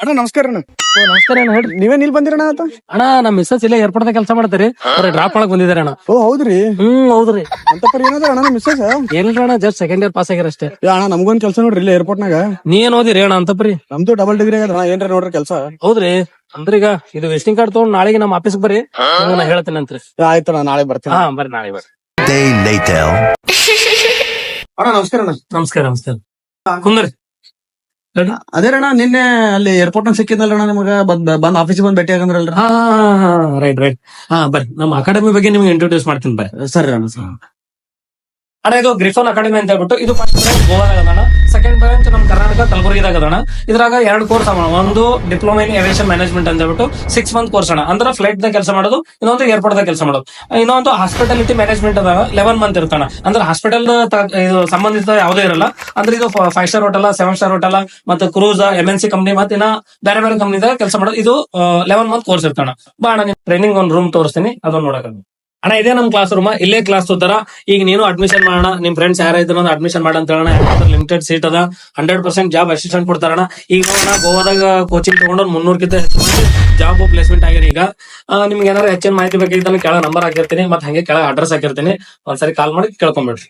ಅಣ್ಣ ನಮಸ್ಕಾರ ಅಣ್ಣ. ಓ, ನಮಸ್ಕಾರ ಅಣ್ಣ ಹೇಳ್ರಿ. ನೀವೇನ್ ಇಲ್ಲಿ ಬಂದಿರಣ್ಣ ಆತ? ಅಣ್ಣ ನಮ್ ಮಿಸ್ಸಸ್ ಇಲ್ಲೇ ಏರ್ಪೋರ್ಟ್ ದಾಗ ಕೆಲಸ ಮಾಡ್ತಾರೆ. ಅವ್ರ ಡ್ರಾಪ್ ಮಾಡಕ್ ಬಂದಿದ್ದಾರೆ ಅಣ್ಣ. ಓ ಹೌದ್ರಿ? ಹ್ಮ್ ಹೌದ್ರಿ. ಅಂತ ಪರಿ ಏನಾದ್ರ ಅಣ್ಣ ನಮ್ಮ ಮಿಸ್ಸಸ್ ಏನಿಲ್ಲ ಅಣ್ಣ ಜಸ್ಟ್ ಸೆಕೆಂಡ್ ಇಯರ್ ಪಾಸ್ ಆಗ್ಯಾರ ಅಷ್ಟೇ ಅಣ್ಣ ನಮ್ಗೊಂದ್ ಕೆಲಸ ನೋಡ್ರಿ ಇಲ್ಲೇ ಏರ್ಪೋರ್ಟ್ ನೀ ನೀನ್ ಓದಿರಿ ಅಣ್ಣ ಅಂತಪ್ರಿ ನಮ್ದು ಡಬಲ್ ಡಿಗ್ರಿ ಆಗ ಅಣ್ಣ ಏನ್ರ ನೋಡ್ರಿ ಕೆಲಸ. ಹೌದ್ರಿ. ಅಂದ್ರೆ ಅಂದ್ರೀಗ ಇದು ವಿಸಿಟಿಂಗ್ ಕಾರ್ಡ್ ತಗೊಂಡ್ ನಾಳೆಗೆ ನಮ್ಮ ಆಫೀಸ್ ಬರ್ರಿ. ನಾ ಹೇಳ್ತೇನೆ ಅಂತ್ರಿ ಆಯ್ತಣ್ಣ ನಾಳೆ ಬರ್ತೀನಿ. ಹಾ ಬರ್ರಿ ನಾಳೆ ಬರ್ರಿ. Day later. ಅಣ್ಣ ನಮಸ್ಕಾರ ಅಣ್ಣ. ನಮಸ್ಕಾರ ನಮಸ್ಕಾರ. ಕುಂದ್ರಿ. ಅದೇ ಅಣ್ಣ ನಿನ್ನೆ ಅಲ್ಲಿ ಏರ್ಪೋರ್ಟ್ ನಾಗ ಸಿಕ್ಕಿದ್ನಲ್ರಣ್ಣ ನಿಮಗ ಬಂದ್ ಬಂದ್ ಆಫೀಸ್ ಬಂದ್ ಭೇಟಿ ಆಗಂದ್ರಲ್ರಿ ಹಾ ರೈಟ್ ರೈಟ್ ಹಾ ಬರ್ರಿ ನಮ್ಮ ಅಕಾಡೆಮಿ ಬಗ್ಗೆ ನಿಮ್ಗೆ ಇಂಟ್ರೊಡ್ಯೂಸ್ ಮಾಡ್ತೀನಿ ಬರ್ರಿ ಸರಿ ಅಣ್ಣ ಸರಿ. ಅಣ್ಣ ಇದು ಗ್ರಿಫೋನ್ ಅಕಾಡೆಮಿ ಅಂತ ಹೇಳ್ಬಿಟ್ಟು ಇದು ಫಸ್ಟ್ ಬ್ರಾಂಚ್ ಗೋವಾದಾಗ ಅದಣ್ಣ ಸೆಕೆಂಡ್ ಬ್ರಾಂಚ್ ನಮ್ಮ ಕರ್ನಾಟಕ ಕಲಬುರಗಿದಾಗ ಅದಣ್ಣ ಇದ್ರಾಗ ಎರಡು ಕೋರ್ಸ್ ಅವ ಒಂದು ಡಿಪ್ಲೊಮಾ ಇನ್ ಏವಿಯೇಷನ್ ಮ್ಯಾನೇಜ್ಮೆಂಟ್ ಅಂತ ಹೇಳ್ಬಿಟ್ಟು ಸಿಕ್ಸ್ ಮಂತ್ ಕೋರ್ಸ್ ಅಣ್ಣ. ಅಂದ್ರೆ ಫ್ಲೈಟ್ ದ ಕೆಲಸ ಮಾಡೋದು, ಇನ್ನೊಂದು ಏರ್ಪೋರ್ಟ್ ದಾಗ ಕೆಲಸ ಮಾಡೋದು. ಇನ್ನೊಂದು ಹಾಸ್ಪಿಟಾಲಿಟಿ ಮ್ಯಾನೇಜ್ಮೆಂಟ್ ಅದಾಗ ಲೆವೆನ್ ಮಂತ್ ಇರ್ತಾನ ಅಂದ್ರೆ ಹಾಸ್ಪಿಟಲ್ ಇದು ಸಂಬಂಧಿತ ಯಾವುದೇ ಇರಲ್ಲ. ಅಂದ್ರೆ ಇದು five star hotel seven star hotel ಮತ್ತೆ cruise M N C company ಮತ್ತೆ ಇನ್ನ ಬೇರೆ ಬೇರೆ ಕಂಪನಿದಾಗ ಕೆಲಸ ಮಾಡೋದು. ಇದು ಲೆವೆನ್ ಮಂತ್ ಕೋರ್ಸ್ ಇರ್ತಾನ ಬಾ ಅಣ್ಣ ಟ್ರೈನಿಂಗ್ ಒಂದು ರೂಮ್ ತೋರಿಸ್ತೀನಿ. ಅದನ್ನ ನೋಡಕ ಅಣ್ಣ, ಇದೇ ನಮ್ ಕ್ಲಾಸ್ ರೂಮ್ ಇಲ್ಲೇ ಕ್ಲಾಸ್ ತೋತಾರ ಈಗ ನೀನು ಅಡ್ಮಿಷನ್ ಮಾಡೋಣ, ನಿಮ್ ಫ್ರೆಂಡ್ಸ್ ಯಾರ ಇದ್ರ ಅಡ್ಮಿಷನ್ ಮಾಡ ಅಂತ ಹೇಳೋಣ ಲಿಮಿಟೆಡ್ ಸೀಟ್ ಅದ. ಹಂಡ್ರೆಡ್ ಪರ್ಸೆಂಟ್ ಜಾಬ್ ಅಸಿಸ್ಟೆಂಟ್ ಕೊಡ್ತಾರಣ ಈಗ ನೋಡೋಣ ಗೋವಾದಾಗ ಕೋಚಿಂಗ್ ತಗೊಂಡು ಮುನ್ನೂರ್ಕಿಂತ ಹೆಚ್ಚು ಜಾಬ್ ಪ್ಲೇಸ್ಮೆಂಟ್ ಆಗಿರಿ ಈಗ. ನಿಮ್ಗೆ ಏನಾರ ಹೆಚ್ಚಿನ ಮಾಹಿತಿ ಬೇಕಾಗಿದ್ದಲ್ಲಿ ಕೆಳ ನಂಬರ್ ಹಾಕಿರ್ತೀನಿ, ಮತ್ತೆ ಹಂಗೆ ಕೆಳ ಅಡ್ರೆಸ್ ಹಾಕಿರ್ತೀನಿ. ಒಂದ್ಸರಿ ಕಾಲ್ ಮಾಡಿ ಕೇಳ್ಕೊಂಬಿಡ್ರಿ.